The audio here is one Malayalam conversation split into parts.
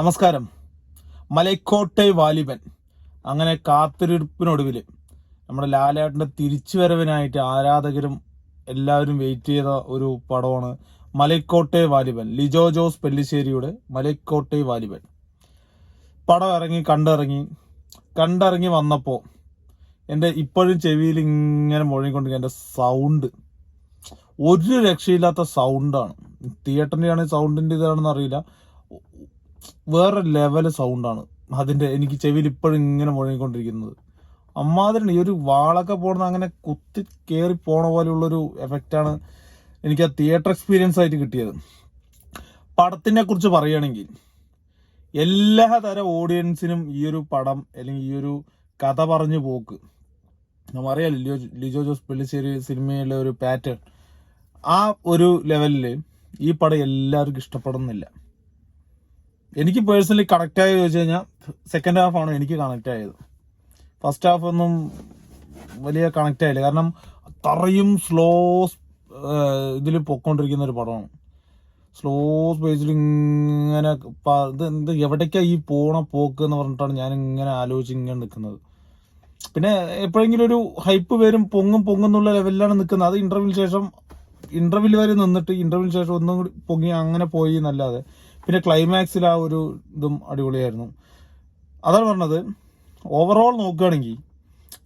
നമസ്കാരം. മലൈക്കോട്ടെ വാലിബൻ. അങ്ങനെ കാത്തിരിപ്പിനൊടുവിൽ നമ്മുടെ ലാലേട്ടന്റെ തിരിച്ചുവരവിനായിട്ട് ആരാധകരും എല്ലാവരും വെയിറ്റ് ചെയ്ത ഒരു പടമാണ് മലൈക്കോട്ടെ വാലിബൻ. ലിജോ ജോസ് പെല്ലിശ്ശേരിയുടെ മലൈക്കോട്ടെ വാലിബൻ. പടം ഇറങ്ങി കണ്ടിറങ്ങി. കണ്ടിറങ്ങി വന്നപ്പോൾ എന്റെ ഇപ്പോഴും ചെവിയിൽ ഇങ്ങനെ മുഴങ്ങിക്കൊണ്ടിരിക്കുക എന്റെ സൗണ്ട് ഒരു രക്ഷയില്ലാത്ത സൗണ്ടാണ് തിയേറ്ററിന്റെ ആണെങ്കിൽ സൗണ്ടിന്റെ ഇതാണെന്ന് അറിയില്ല. വേറെ ലെവൽ സൗണ്ടാണ് അതിന്റെ എനിക്ക് ചെവിയിൽ ഇപ്പോഴും ഇങ്ങനെ മുഴങ്ങിക്കൊണ്ടിരിക്കുന്നത്. അമ്മാതിരി ഈ ഒരു വാളൊക്കെ പോണത് അങ്ങനെ കുത്തി കയറി പോണ പോലെയുള്ളൊരു എഫക്റ്റാണ് എനിക്ക് ആ തിയേറ്റർ എക്സ്പീരിയൻസ് ആയിട്ട് കിട്ടിയത്. പടത്തിനെ കുറിച്ച് പറയുകയാണെങ്കിൽ എല്ലാ തരം ഓഡിയൻസിനും ഈ ഒരു പടം അല്ലെങ്കിൽ ഈ ഒരു കഥ പറഞ്ഞു പോക്ക്. നമുക്കറിയാം ലിജോ ലിജോ ജോസ് പെള്ളിശ്ശേരി സിനിമയിലെ ഒരു പാറ്റേൺ ആ ഒരു ലെവലിൽ ഈ പടം എല്ലാവർക്കും ഇഷ്ടപ്പെടുന്നില്ല. എനിക്ക് പേഴ്സണലി കണക്റ്റ് ആയത് ചോദിച്ചു കഴിഞ്ഞാൽ സെക്കൻഡ് ഹാഫ് ആണ് എനിക്ക് കണക്റ്റ് ആയത്. ഫസ്റ്റ് ഹാഫ് ഒന്നും വലിയ കണക്റ്റ് ആയില്ല. കാരണം അത്രയും സ്ലോ ഇതിൽ പൊക്കോണ്ടിരിക്കുന്ന ഒരു പടമാണ്. സ്ലോ സ്പേസിൽ ഇങ്ങനെ ഇത് എവിടേക്കാ ഈ പോണ പോക്ക് എന്ന് പറഞ്ഞിട്ടാണ് ഞാൻ ഇങ്ങനെ ആലോചിച്ച് ഇങ്ങനെ നിൽക്കുന്നത് പിന്നെ എപ്പോഴെങ്കിലും ഒരു ഹൈപ്പ് വരും പൊങ്ങും പൊങ്ങും എന്നുള്ള ലെവലിലാണ് നിൽക്കുന്നത് അത് ഇന്റർവ്യൂവിന് ശേഷം ഇന്റർവ്യൂവിൽ വരെ നിന്നിട്ട് ഇന്റർവ്യൂവിന് ശേഷം ഒന്നും കൂടി പൊങ്ങി അങ്ങനെ പോയി എന്നല്ലാതെ. പിന്നെ ക്ലൈമാക്സിൽ ആ ഒരു ഇതും അടിപൊളിയായിരുന്നു. അതാണ് പറഞ്ഞത്. ഓവറോൾ നോക്കുകയാണെങ്കിൽ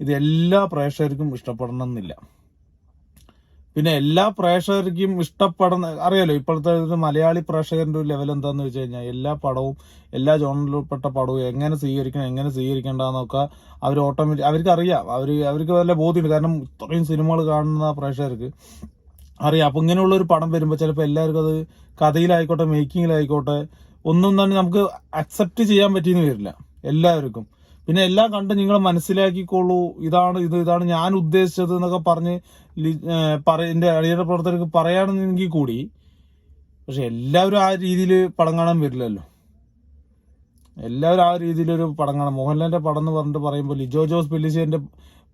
ഇത് എല്ലാ പ്രേക്ഷകർക്കും ഇഷ്ടപ്പെടണം എന്നില്ല പിന്നെ എല്ലാ പ്രേക്ഷകർക്കും ഇഷ്ടപ്പെടുന്ന അറിയാലോ ഇപ്പോഴത്തെ ഒരു മലയാളി പ്രേക്ഷകരുടെ ഒരു ലെവൽ എന്താണെന്ന് വെച്ച് കഴിഞ്ഞാൽ എല്ലാ പടവും എല്ലാ ജോണറിൽപ്പെട്ട പടവും എങ്ങനെ സ്വീകരിക്കണം എങ്ങനെ സ്വീകരിക്കേണ്ടെന്നൊക്കെ അവർ ഓട്ടോമാറ്റിക് അവർക്ക് അറിയാം. അവർ അവർക്ക് വല്ല ബോധ്യമുണ്ട്. കാരണം ഇത്രയും സിനിമകൾ കാണുന്ന പ്രേക്ഷകർക്ക് അറിയാം. അപ്പൊ ഇങ്ങനെയുള്ള ഒരു പടം വരുമ്പോൾ ചിലപ്പോൾ എല്ലാവർക്കും അത് കഥയിലായിക്കോട്ടെ മേക്കിങ്ങിലായിക്കോട്ടെ ഒന്നും തന്നെ നമുക്ക് അക്സെപ്റ്റ് ചെയ്യാൻ പറ്റിയെന്ന് വരില്ല. എല്ലാവർക്കും. പിന്നെ എല്ലാം കണ്ട് നിങ്ങൾ മനസ്സിലാക്കിക്കോളൂ. ഇതാണ് ഇത് ഇതാണ് ഞാൻ ഉദ്ദേശിച്ചത് എന്നൊക്കെ പറഞ്ഞ് എന്റെ അടിയുടെ പ്രവർത്തകർക്ക് പറയുകയാണെന്നെങ്കിൽ കൂടി പക്ഷെ എല്ലാവരും ആ രീതിയിൽ പടം കാണാൻ വരില്ലല്ലോ. എല്ലാവരും ആ രീതിയിലൊരു പടം കാണാം. മോഹൻലാലിന്റെ പടം എന്ന് പറഞ്ഞിട്ട് പറയുമ്പോൾ ലിജോ ജോസ് പെല്ലിശ്ശേരിന്റെ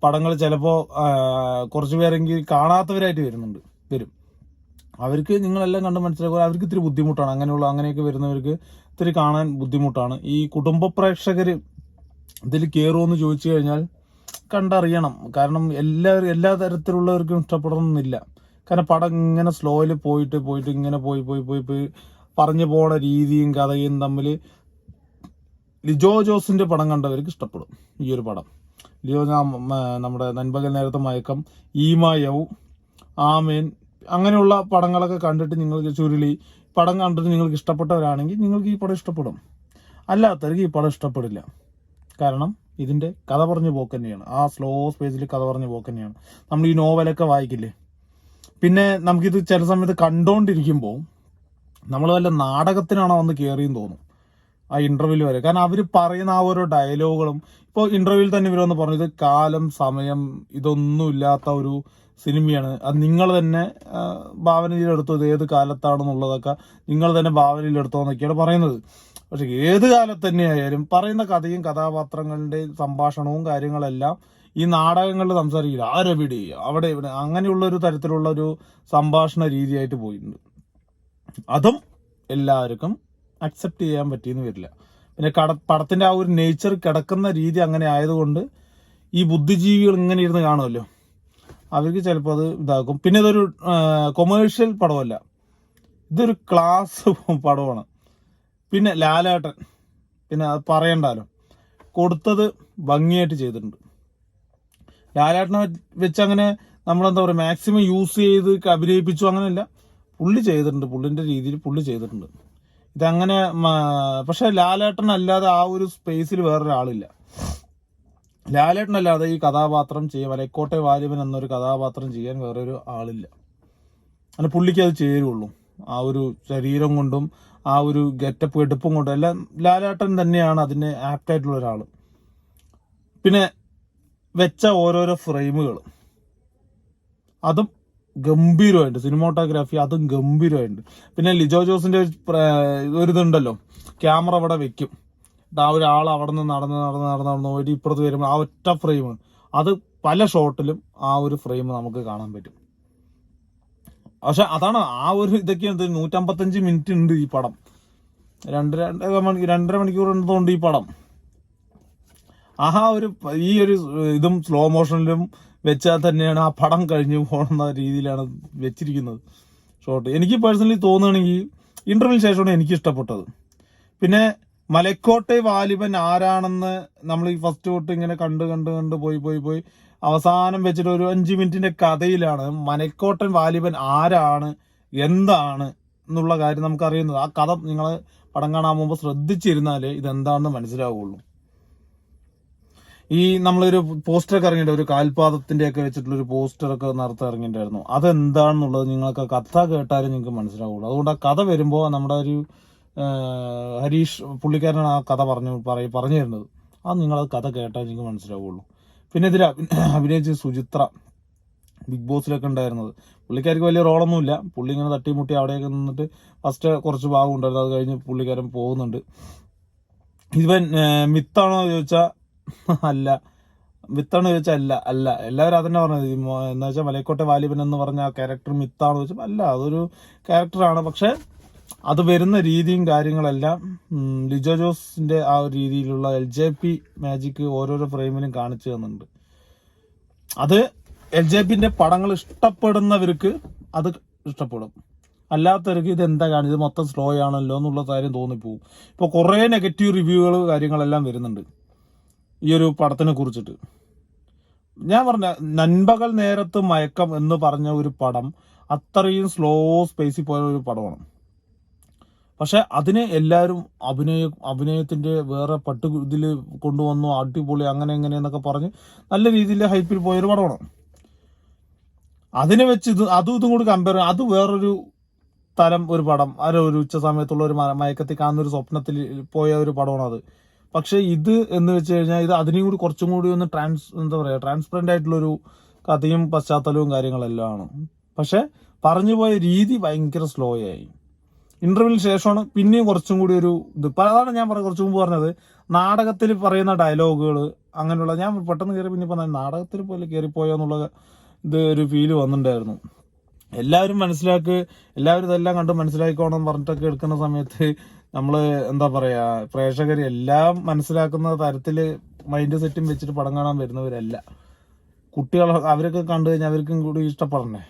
പടങ്ങൾ ചിലപ്പോ കുറച്ച് പേരെങ്കിൽ കാണാത്തവരായിട്ട് വരുന്നുണ്ട്. വരും. അവർക്ക് നിങ്ങളെല്ലാം കണ്ട് മനസ്സിലാക്കുക അവർക്ക് ഇത്തിരി ബുദ്ധിമുട്ടാണ്. അങ്ങനെയുള്ള അങ്ങനെയൊക്കെ വരുന്നവർക്ക് ഇത്തിരി കാണാൻ ബുദ്ധിമുട്ടാണ്. ഈ കുടുംബ പ്രേക്ഷകർ ഇതിൽ കയറുമെന്ന് ചോദിച്ചു കഴിഞ്ഞാൽ കണ്ടറിയണം. കാരണം എല്ലാവരും എല്ലാ തരത്തിലുള്ളവർക്കും ഇഷ്ടപ്പെടണമെന്നില്ല. കാരണം പടം ഇങ്ങനെ സ്ലോയിൽ പോയിട്ട് പോയിട്ട് ഇങ്ങനെ പോയി പോയി പോയി പോയി പറഞ്ഞു പോണ രീതിയും കഥയും തമ്മിൽ ലിജോ ജോസിന്റെ പടം കണ്ടവർക്ക് ഇഷ്ടപ്പെടും. ഈ ഒരു പടം. ലിജോ നമ്മുടെ നൻപകൽ നേരത്തെ മയക്കം ഈമായവും ആമേൻ അങ്ങനെയുള്ള പടങ്ങളൊക്കെ കണ്ടിട്ട് നിങ്ങൾക്ക് ചുരുളി പടം കണ്ടിട്ട് നിങ്ങൾക്ക് ഇഷ്ടപ്പെട്ടവരാണെങ്കിൽ നിങ്ങൾക്ക് ഈ പടം ഇഷ്ടപ്പെടും. അല്ലാത്തവർക്ക് ഈ പടം ഇഷ്ടപ്പെടില്ല. കാരണം ഇതിന്റെ കഥ പറഞ്ഞു പോക്ക് തന്നെയാണ്. ആ സ്ലോ സ്പേസിൽ കഥ പറഞ്ഞു പോക്ക് തന്നെയാണ്. നമ്മൾ ഈ നോവലൊക്കെ വായിക്കില്ലേ? പിന്നെ നമുക്കിത് ചില സമയത്ത് കണ്ടോണ്ടിരിക്കുമ്പോൾ നമ്മൾ വല്ല നാടകത്തിനാണോ വന്ന് കയറിയെന്ന് തോന്നും. ആ ഇന്റർവ്യൂവിൽ വരെ. കാരണം അവർ പറയുന്ന ആ ഓരോ ഡയലോഗുകളും ഇപ്പോൾ ഇന്റർവ്യൂവിൽ തന്നെ ഇവരൊന്ന് പറഞ്ഞത് കാലം സമയം ഇതൊന്നുമില്ലാത്ത ഒരു സിനിമയാണ്. അത് നിങ്ങൾ തന്നെ ഭാവനയിലെടുത്തോ ഇത് ഏത് കാലത്താണെന്നുള്ളതൊക്കെ നിങ്ങൾ തന്നെ ഭാവനയിലെടുത്തോ എന്നൊക്കെയാണ് പറയുന്നത്. പക്ഷെ ഏത് കാലത്ത് തന്നെയായാലും പറയുന്ന കഥയും കഥാപാത്രങ്ങളുടെ സംഭാഷണവും കാര്യങ്ങളെല്ലാം ഈ നാടകങ്ങളിൽ സംസാരിക്കില്ല. ആരെവിടെ അവിടെ ഇവിടെ അങ്ങനെയുള്ള ഒരു തരത്തിലുള്ള ഒരു സംഭാഷണ രീതിയായിട്ട് പോയിട്ടുണ്ട്. അതും എല്ലാവർക്കും അക്സെപ്റ്റ് ചെയ്യാൻ പറ്റിയെന്ന് വരില്ല. പിന്നെ കട പടത്തിന്റെ ആ ഒരു നേച്ചർ കിടക്കുന്ന രീതി അങ്ങനെ ആയതുകൊണ്ട് ഈ ബുദ്ധിജീവികൾ ഇങ്ങനെ ഇരുന്ന് കാണുമല്ലോ? അവർക്ക് ചിലപ്പോൾ അത് ഇതാക്കും. പിന്നെ ഇതൊരു കൊമേഴ്ഷ്യൽ പടമല്ല. ഇതൊരു ക്ലാസ് പടമാണ്. പിന്നെ ലാലേട്ടൻ. പിന്നെ അത് പറയണ്ടല്ലോ കൊടുത്തത് ഭംഗിയായിട്ട് ചെയ്തിട്ടുണ്ട്. ലാലേട്ടനെ വെച്ച് അങ്ങനെ നമ്മളെന്താ പറയുക മാക്സിമം യൂസ് ചെയ്ത് അഭിനയിപ്പിച്ചു അങ്ങനെയല്ല. പുള്ളി ചെയ്തിട്ടുണ്ട്. പുള്ളിന്റെ രീതിയിൽ പുള്ളി ചെയ്തിട്ടുണ്ട്. ഇതങ്ങനെ പക്ഷെ ലാലേട്ടൻ അല്ലാതെ ആ ഒരു സ്പേസിൽ വേറൊരാളില്ല. ലാലേട്ടൻ അല്ലാതെ ഈ കഥാപാത്രം ചെയ്യാൻ വലക്കോട്ടെ വാലിബൻ എന്നൊരു കഥാപാത്രം ചെയ്യാൻ വേറൊരു ആളില്ല. അങ്ങനെ പുള്ളിക്ക് അത് ചേരുള്ളൂ. ആ ഒരു ശരീരം കൊണ്ടും ആ ഒരു ഗെറ്റപ്പ് എടുപ്പും കൊണ്ടും എല്ലാം ലാലേട്ടൻ തന്നെയാണ് അതിന് ആപ്റ്റായിട്ടുള്ള ഒരാൾ പിന്നെ വെച്ച ഓരോരോ ഫ്രെയിമുകൾ അതും ഗംഭീരമായിട്ട് സിനിമോട്ടോഗ്രാഫി അതും ഗംഭീരമായിട്ട്. പിന്നെ ലിജോ ജോസിന്റെ ഒരു ഇതുണ്ടല്ലോ ക്യാമറ അവിടെ വെക്കും. ആ ഒരാൾ അവിടെ നിന്ന് നടന്ന് നടന്ന് നടന്ന് നടന്ന് ഒരു ഇപ്പുറത്ത് വരുമ്പോൾ ആ ഒറ്റ ഫ്രെയിം അത് പല ഷോട്ടിലും ആ ഒരു ഫ്രെയിം നമുക്ക് കാണാൻ പറ്റും. പക്ഷെ അതാണ് ആ ഒരു ഇതൊക്കെ എന്ത് നൂറ്റമ്പത്തഞ്ച് മിനിറ്റ് ഉണ്ട് ഈ പടം. രണ്ട് രണ്ടര മണി രണ്ടര മണിക്കൂർ ഉണ്ടതുകൊണ്ട് ഈ പടം. ആഹാ ഒരു ഈ ഒരു ഇതും സ്ലോ മോഷനിലും വെച്ചാൽ തന്നെയാണ് ആ പടം കഴിഞ്ഞു പോകുന്ന രീതിയിലാണ് വെച്ചിരിക്കുന്നത് ഷോട്ട് എനിക്ക് പേഴ്സണലി തോന്നുകയാണെങ്കിൽ ഇന്റർവ്യൂവിന് ശേഷമാണ് എനിക്ക് ഇഷ്ടപ്പെട്ടത്. പിന്നെ മലക്കോട്ടെ വാലിബൻ ആരാണെന്ന് നമ്മൾ ഈ ഫസ്റ്റ് തൊട്ട് ഇങ്ങനെ കണ്ട് കണ്ട് കണ്ട് പോയി പോയി പോയി അവസാനം വെച്ചിട്ട് ഒരു അഞ്ച് മിനിറ്റിന്റെ കഥയിലാണ് മലക്കോട്ടൻ വാലിബൻ ആരാണ് എന്താണ് എന്നുള്ള കാര്യം നമുക്ക് അറിയുന്നത് ആ കഥ നിങ്ങൾ പടം കാണാൻ പോകുമ്പോൾ ശ്രദ്ധിച്ചിരുന്നാലേ ഇതെന്താണെന്ന് മനസ്സിലാവുള്ളൂ. ഈ നമ്മളൊരു പോസ്റ്റർ ഒക്കെ ഇറങ്ങിയിട്ട് ഒരു കാൽപാദത്തിന്റെ ഒക്കെ വെച്ചിട്ടുള്ള ഒരു പോസ്റ്റർ ഒക്കെ നേരത്തെ ഇറങ്ങിയിട്ടുണ്ടായിരുന്നു. അതെന്താണെന്നുള്ളത് നിങ്ങൾക്ക് കഥ കേട്ടാലും നിങ്ങൾക്ക് മനസ്സിലാവുള്ളൂ. അതുകൊണ്ട് ആ കഥ വരുമ്പോൾ നമ്മുടെ ഒരു ഹരീഷ് പുള്ളിക്കാരനാണ് ആ കഥ പറഞ്ഞു പറയ പറഞ്ഞു തരുന്നത് അത് നിങ്ങളത് കഥ കേട്ടാൽ നിങ്ങൾക്ക് മനസ്സിലാവുള്ളൂ. പിന്നെ ഇതിൽ അഭിനയിച്ച സുചിത്ര ബിഗ് ബോസിലൊക്കെ ഉണ്ടായിരുന്നത്. പുള്ളിക്കാർക്ക് വലിയ റോളൊന്നുമില്ല. പുള്ളി ഇങ്ങനെ തട്ടിമുട്ടി അവിടെയൊക്കെ നിന്നിട്ട് ഫസ്റ്റ് കുറച്ച് ഭാഗം ഉണ്ടായിരുന്നു. അത് കഴിഞ്ഞ് പുള്ളിക്കാരൻ പോകുന്നുണ്ട്. ഇവൻ മിത്താണോ ചോദിച്ചാൽ അല്ല. മിത്താണോ ചോദിച്ചാൽ അല്ല. അല്ല. എല്ലാവരും അതന്നെ പറഞ്ഞത്. എന്ന് വെച്ചാൽ മലയക്കോട്ടെ വാലിബൻ എന്ന് പറഞ്ഞ ആ ക്യാരക്ടർ മിത്താണോ ചോദിച്ചാൽ അല്ല. അതൊരു ക്യാരക്ടറാണ് പക്ഷെ അത് വരുന്ന രീതിയും കാര്യങ്ങളെല്ലാം ലിജോ ജോസിന്റെ ആ ഒരു രീതിയിലുള്ള എൽ ജെ പി മാജിക്ക് ഓരോരോ ഫ്രെയിമിലും കാണിച്ചു തന്നുണ്ട് അത് എൽ ജെ പിന്റെ പടങ്ങൾ ഇഷ്ടപ്പെടുന്നവർക്ക് അത് ഇഷ്ടപ്പെടും. അല്ലാത്തവർക്ക് ഇത് എന്താ കാണുന്നത് ഇത് മൊത്തം സ്ലോ ആണല്ലോ എന്നുള്ള കാര്യം തോന്നിപ്പോവും. ഇപ്പൊ കുറേ നെഗറ്റീവ് റിവ്യൂകൾ കാര്യങ്ങളെല്ലാം വരുന്നുണ്ട് ഈ ഒരു പടത്തിനെ കുറിച്ചിട്ട്. ഞാൻ പറഞ്ഞ നൻപകൽ നേരത്ത് മയക്കം എന്ന് പറഞ്ഞ ഒരു പടം അത്രയും സ്ലോ സ്പേസിൽ പോയ ഒരു പടമാണ്. പക്ഷെ അതിനെ എല്ലാവരും അഭിനയ അഭിനയത്തിന്റെ വേറെ പട്ട് ഇതിൽ കൊണ്ടുവന്നു അടിപൊളി അങ്ങനെ എങ്ങനെ എന്നൊക്കെ പറഞ്ഞ് നല്ല രീതിയിൽ ഹൈപ്പിൽ പോയൊരു പടമാണ്. അതിനെ വെച്ച് ഇത് അതും ഇതും കൂടി കമ്പയർ അത് വേറൊരു തരം ഒരു പടം. അത് ഒരു ഉച്ച സമയത്തുള്ള ഒരു മയക്കത്തിൽ കാണുന്ന ഒരു സ്വപ്നത്തിൽ പോയ ഒരു പടമാണ് അത്. പക്ഷെ ഇത് എന്ന് വെച്ച് കഴിഞ്ഞാൽ ഇത് അതിനെയും കൂടി കുറച്ചും കൂടി ഒന്ന് ട്രാൻസ് എന്താ പറയുക ട്രാൻസ്പെറന്റ് ആയിട്ടുള്ള ഒരു കഥയും പശ്ചാത്തലവും കാര്യങ്ങളെല്ലാം ആണ്. പക്ഷെ പറഞ്ഞു പോയ രീതി ഭയങ്കര സ്ലോ ആയി. ഇന്റർവ്യൂവിന് ശേഷമാണ് പിന്നെയും കുറച്ചും കൂടി ഒരു ഇത്. അതാണ് ഞാൻ പറഞ്ഞ കുറച്ചു മുമ്പ് പറഞ്ഞത്. നാടകത്തിൽ പറയുന്ന ഡയലോഗുകൾ അങ്ങനെയുള്ള ഞാൻ പെട്ടെന്ന് കയറി പിന്നെ പറഞ്ഞ നാടകത്തിൽ പോലെ കയറിപ്പോയോ എന്നുള്ള ഇത് ഒരു ഫീൽ വന്നിട്ടുണ്ടായിരുന്നു. എല്ലാവരും മനസ്സിലാക്ക് എല്ലാവരും ഇതെല്ലാം കണ്ട് മനസ്സിലാക്കിക്കോണം പറഞ്ഞിട്ടൊക്കെ എടുക്കുന്ന സമയത്ത് നമ്മൾ എന്താ പറയാ പ്രേക്ഷകർ എല്ലാം മനസ്സിലാക്കുന്ന തരത്തിൽ മൈൻഡ് സെറ്റും വെച്ചിട്ട് പടം കാണാൻ വരുന്നവരല്ല. കുട്ടികൾ അവരൊക്കെ കണ്ടു കഴിഞ്ഞാൽ അവർക്കും കൂടി ഇഷ്ടപ്പെടണേ.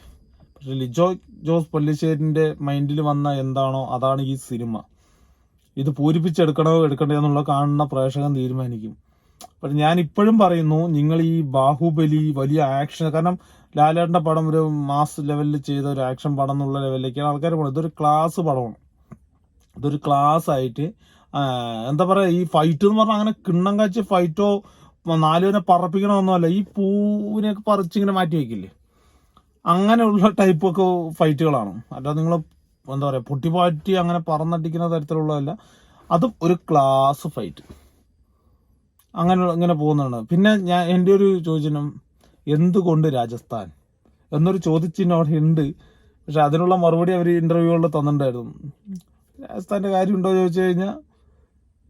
ലിജോ ജോസ് പല്ലിശ്ശേരിന്റെ മൈൻഡിൽ വന്ന എന്താണോ അതാണ് ഈ സിനിമ. ഇത് പൂരിപ്പിച്ചെടുക്കണോ എടുക്കണ്ടോ എന്നുള്ള കാണുന്ന പ്രേക്ഷകൻ തീരുമാനിക്കും. പക്ഷെ ഞാൻ ഇപ്പോഴും പറയുന്നു നിങ്ങൾ ഈ ബാഹുബലി വലിയ ആക്ഷൻ കാരണം ലാലേട്ടന്റെ പടം ഒരു മാസ് ലെവലിൽ ചെയ്ത ഒരു ആക്ഷൻ പടം എന്നുള്ള ലെവലിലേക്കാണ് ആൾക്കാർ പോകുന്നത്. ഇതൊരു ക്ലാസ് പടമാണ്. ഇതൊരു ക്ലാസ് ആയിട്ട് എന്താ പറയുക ഈ ഫൈറ്റ് എന്ന് പറഞ്ഞാൽ അങ്ങനെ കിണ്ണം കാച്ച് ഫൈറ്റോ നാലുവിനെ പറപ്പിക്കണമെന്നല്ല ഈ പൂവിനെയൊക്കെ പറിച്ചിങ്ങനെ മാറ്റി വെക്കില്ലേ? അങ്ങനെയുള്ള ടൈപ്പ് ഒക്കെ ഫൈറ്റുകളാണ് അല്ലാതെ നിങ്ങൾ എന്താ പറയുക പൊട്ടിപ്പാറ്റി അങ്ങനെ പറന്നടിക്കുന്ന തരത്തിലുള്ളതല്ല. അതും ഒരു ക്ലാസ് ഫൈറ്റ് അങ്ങനെ ഇങ്ങനെ പോകുന്നതാണ്. പിന്നെ ഞാൻ എന്റെ ഒരു ചോദ്യം എന്തുകൊണ്ട് രാജസ്ഥാൻ? എന്നൊരു ചോദ്യച്ചിഹ്നം ഉണ്ട്. പക്ഷെ അതിനുള്ള മറുപടി അവർ ഇന്റർവ്യൂകളിൽ തന്നിട്ടുണ്ടായിരുന്നു. രാജസ്ഥാന്റെ കാര്യം ഉണ്ടോ ചോദിച്ചു കഴിഞ്ഞാൽ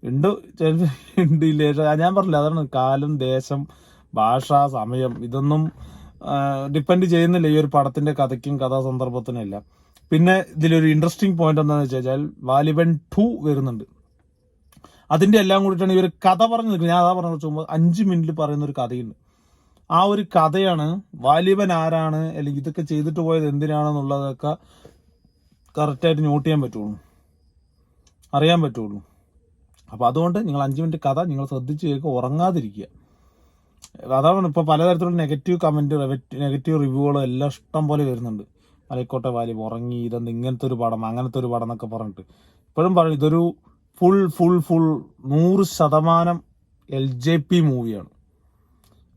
ഉണ്ട്. ഉണ്ട് ഇല്ല? ഞാൻ പറഞ്ഞില്ല അതാണ് കാലം ദേശം ഭാഷ സമയം. ഇതൊന്നും ഡിപ്പെൻഡ് ചെയ്യുന്നില്ല. ഈ ഒരു പടത്തിന്റെ കഥയ്ക്കും കഥാസന്ദർഭത്തിനും എല്ലാം. പിന്നെ ഇതിലൊരു ഇൻട്രസ്റ്റിംഗ് പോയിന്റ് എന്താണെന്ന് വെച്ച് കഴിഞ്ഞാൽ വാലിബൻ ടു വരുന്നുണ്ട്. അതിന്റെ എല്ലാം കൂടിയിട്ടാണ് ഇവർ കഥ പറഞ്ഞു നിൽക്കുന്നത്. ഞാൻ അതാ പറഞ്ഞു വെച്ചുമ്പോൾ അഞ്ച് മിനിറ്റിൽ പറയുന്ന ഒരു കഥയുണ്ട്. ആ ഒരു കഥയാണ് വാലിബൻ ആരാണ് അല്ലെങ്കിൽ ഇതൊക്കെ ചെയ്തിട്ട് പോയത് എന്തിനാണെന്നുള്ളതൊക്കെ കറക്റ്റായിട്ട് നോട്ട് ചെയ്യാൻ പറ്റുള്ളൂ. അറിയാൻ പറ്റുള്ളൂ. അപ്പോൾ അതുകൊണ്ട് നിങ്ങൾ അഞ്ച് മിനിറ്റ് കഥ നിങ്ങൾ ശ്രദ്ധിച്ചു കേൾക്കുക ഉറങ്ങാതിരിക്കുക. അതാണ് ഇപ്പോൾ പലതരത്തിലുള്ള നെഗറ്റീവ് കമന്റ് നെഗറ്റീവ് റിവ്യൂകളും എല്ലാം ഇഷ്ടം പോലെ വരുന്നുണ്ട്. മലക്കോട്ടെ വാലി ഉറങ്ങി ഇതെന്ത് ഇങ്ങനത്തെ ഒരു പടം അങ്ങനത്തെ ഒരു പടം എന്നൊക്കെ പറഞ്ഞിട്ട്. ഇപ്പോഴും പറയും ഇതൊരു ഫുൾ ഫുൾ ഫുൾ നൂറ് ശതമാനം എൽ ജെ പി മൂവിയാണ്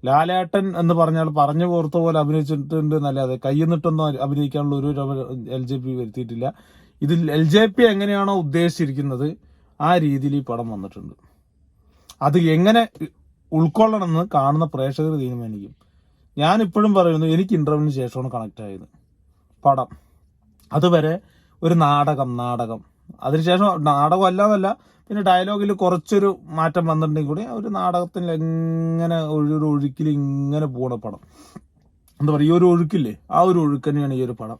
ലാലേട്ടൻ എന്ന് പറഞ്ഞാൽ പറഞ്ഞു പോർത്ത പോലെ അഭിനയിച്ചിട്ടുണ്ട് എന്നല്ലാതെ കയ്യെന്നിട്ടൊന്നും അഭിനയിക്കാനുള്ള ഒരു എൽ ജെ പി വരുത്തിയിട്ടില്ല. ഇതിൽ എൽ ജെ പി എങ്ങനെയാണോ ഉദ്ദേശിച്ചിരിക്കുന്നത് ആ രീതിയിൽ ഈ പടം വന്നിട്ടുണ്ട്. അത് എങ്ങനെ ഉൾക്കൊള്ളണമെന്ന് കാണുന്ന പ്രേക്ഷകർ തീരുമാനിക്കും ഞാൻ ഇപ്പോഴും പറയുന്നു എനിക്ക് ഇന്റർവ്യൂവിന് ശേഷമാണ് കണക്ട് ആയത്. പടം. അതുവരെ ഒരു നാടകം നാടകം. അതിനുശേഷം നാടകം അല്ലാതല്ല പിന്നെ ഡയലോഗിൽ കുറച്ചൊരു മാറ്റം വന്നിട്ടുണ്ടെങ്കിൽ കൂടി ഒരു നാടകത്തിൽ എങ്ങനെ ഒരു ഒഴുക്കിൽ ഇങ്ങനെ പോണ പടം. എന്താ പറയുക ഈ ഒരു ഒഴുക്കില്ലേ ആ ഒരു ഒഴുക്ക് തന്നെയാണ് ഈ ഒരു പടം.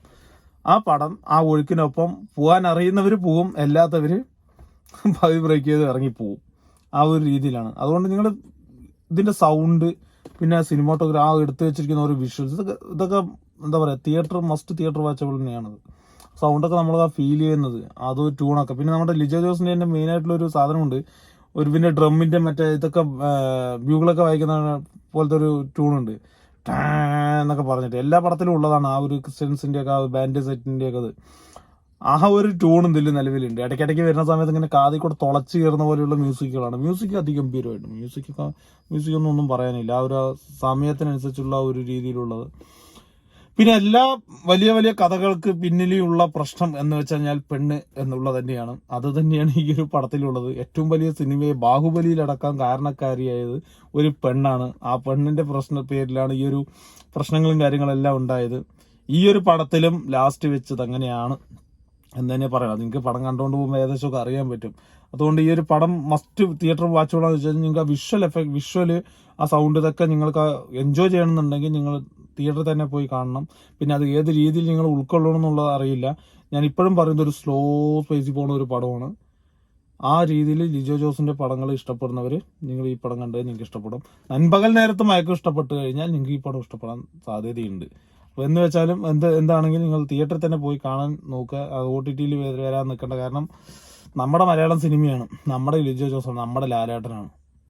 ആ പടം ആ ഒഴുക്കിനൊപ്പം പോകാൻ അറിയുന്നവർ പോവും അല്ലാത്തവർ ഭാവി ബ്രേക്ക് ചെയ്ത് ഇറങ്ങിപ്പോവും. ആ ഒരു രീതിയിലാണ്. അതുകൊണ്ട് നിങ്ങൾ ഇതിന്റെ സൗണ്ട് പിന്നെ സിനിമാട്ടോഗ്രാഫി ആ എടുത്തു വെച്ചിരിക്കുന്ന ഒരു വിഷ്വൽസ് ഇതൊക്കെ എന്താ പറയുക തിയേറ്റർ മസ്റ്റ് തിയേറ്റർ വാച്ചബിൾ തന്നെയാണത് സൗണ്ടൊക്കെ നമ്മൾ ആ ഫീൽ ചെയ്യുന്നത് അത് ട്യൂണൊക്കെ പിന്നെ നമ്മുടെ ലിജ ജോസിന്റെ തന്നെ മെയിൻ ആയിട്ടുള്ള ഒരു സാധനമുണ്ട് ഒരു പിന്നെ ഡ്രമ്മിന്റെ മറ്റേ ഇതൊക്കെ ബ്യൂകളൊക്കെ വായിക്കുന്ന പോലത്തെ ഒരു ട്യൂണുണ്ട് എന്നൊക്കെ പറഞ്ഞിട്ട് എല്ലാ പടത്തിലും ഉള്ളതാണ് ആ ഒരു ക്രിസ്ത്യൻസിന്റെ ഒക്കെ ആ ബാൻഡ് സെറ്റിന്റെ ഒക്കെ അത്. ആ ഒരു ട്യൂൺ ഇതിൽ നിലവിലുണ്ട്. ഇടയ്ക്കിടയ്ക്ക് വരുന്ന സമയത്ത് ഇങ്ങനെ കാതിൽ കൂടെ തുളച്ച് കയറുന്ന പോലെയുള്ള മ്യൂസിക്കുകളാണ് മ്യൂസിക് അതിഗംഭീരമായിട്ട് മ്യൂസിക് മ്യൂസിക് ഒന്നും ഒന്നും പറയാനില്ല. ആ ഒരു സമയത്തിനനുസരിച്ചുള്ള ഒരു രീതിയിലുള്ളത്. പിന്നെ എല്ലാ വലിയ വലിയ കഥകൾക്ക് പിന്നിലുള്ള പ്രശ്നം എന്ന് വെച്ച് കഴിഞ്ഞാൽ പെണ്ണ് എന്നുള്ളത് തന്നെയാണ്. അത് തന്നെയാണ് ഈ ഒരു പടത്തിലുള്ളത്. ഏറ്റവും വലിയ സിനിമയെ ബാഹുബലിയിലടക്കാൻ കാരണക്കാരിയായത് ഒരു പെണ്ണാണ്. ആ പെണ്ണിന്റെ പ്രശ്ന പേരിലാണ് ഈ ഒരു പ്രശ്നങ്ങളും കാര്യങ്ങളെല്ലാം ഉണ്ടായത്. ഈ ഒരു പടത്തിലും ലാസ്റ്റ് വെച്ചത് അങ്ങനെയാണ്. എന്ന് തന്നെ പറയാം. നിങ്ങൾക്ക് പടം കണ്ടുകൊണ്ട് പോകുമ്പോൾ ഏകദേശം ഒക്കെ അറിയാൻ പറ്റും. അതുകൊണ്ട് ഈ ഒരു പടം മസ്റ്റ് തിയേറ്റർ വാച്ച് ചെയ്യണമെന്ന് വെച്ചാൽ നിങ്ങൾക്ക് ആ വിഷ്വൽ എഫക്ട് വിഷ്വൽ ആ സൗണ്ട് ഇതൊക്കെ നിങ്ങൾക്ക് എൻജോയ് ചെയ്യണമെന്നുണ്ടെങ്കിൽ നിങ്ങൾ തിയേറ്ററിൽ തന്നെ പോയി കാണണം. പിന്നെ അത് ഏത് രീതിയിൽ നിങ്ങൾ ഉൾക്കൊള്ളണം എന്നുള്ളത് അറിയില്ല. ഞാൻ ഇപ്പോഴും പറയുന്നത് ഒരു സ്ലോ സ്പേസിൽ പോകുന്ന ഒരു പടമാണ്. ആ രീതിയിൽ ലിജോ ജോസിന്റെ പടങ്ങൾ ഇഷ്ടപ്പെടുന്നവർ നിങ്ങൾ ഈ പടം കണ്ടത് നിങ്ങൾക്ക് ഇഷ്ടപ്പെടും. നൻപകൽ നേരത്ത് മയക്കം ഇഷ്ടപ്പെട്ട് കഴിഞ്ഞാൽ നിങ്ങൾക്ക് ഈ പടം ഇഷ്ടപ്പെടാൻ സാധ്യതയുണ്ട്. അപ്പോൾ എന്ന് വെച്ചാലും എന്ത് എന്താണെങ്കിലും നിങ്ങൾ തിയേറ്ററിൽ തന്നെ പോയി കാണാൻ നോക്കുക. ഒ ടി ടിയിൽ വരാൻ നിൽക്കേണ്ട കാരണം നമ്മുടെ മലയാളം സിനിമയാണ്. നമ്മുടെ ലിജോ ജോസാണ് നമ്മുടെ ലാലേട്ടനാണ്.